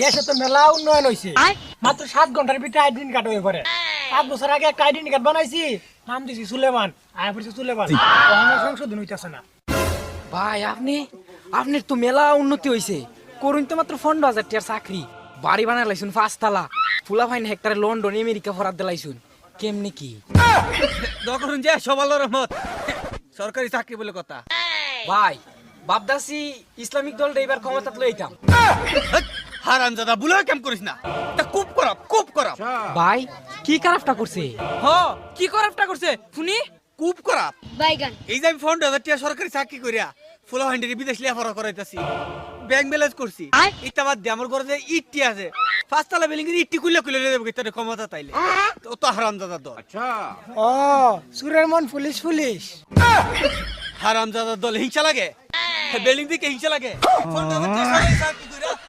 দেশে তো মেলা উন্নয়ন হয়েছে মাত্র সাত ঘণ্টার ভিতরে আইডেন্টি কার্ড হয়ে পড়ে। পাঁচ বছর আগে একটা আইডেন্টি কার্ড বানাইছি নাম দিছি সুলেমান আয় পড়ছে সুলেমান। আমার সংশোধন হইতেছে না। ভাই আপনি আপনার তো মেলা উন্নতি হইছে। করুন তো মাত্র পনেরো হাজার টিয়ার চাকরি। বাড়ি বানাই লাইছুন পাঁচতলা। ফুলা ফাইন হেক্টারে লন্ডন আমেরিকা ফরাত দিলাইছুন কেমনি কি? দখলুন যে সবালোর মত সরকারি চাকরি বলে কথা। ভাই বাপদাসি ইসলামিক দলটা এবার ক্ষমতা লইতাম। হারান দাদা বুলে কেম করিস না। তা খুব করাপ খুব করাপ ভাই কি কারাফটা করছে? হ কি করাপটা করছে? শুনি। খুব করাপ বাইগান। এই যে আমি ফোন টিয়া সরকারি চাকরি করিয়া ফুলা হান্ডি বিদেশ লেখাপড়া করাইতাছি। ব্যাংক ব্যালেন্স করছি। ইটা বাদ দিয়ে আমার ঘরে যে ইটটি আছে পাঁচতলা বিল্ডিং এর ইটটি কুলে কুলে দেবো তাদের ক্ষমতা তাইলে। তো তো হারাম দাদা দল ও সুরের মন পুলিশ পুলিশ হারাম দাদা দল হিংসা লাগে? বিল্ডিং দিকে হিংসা লাগে? ফোন চাকরি।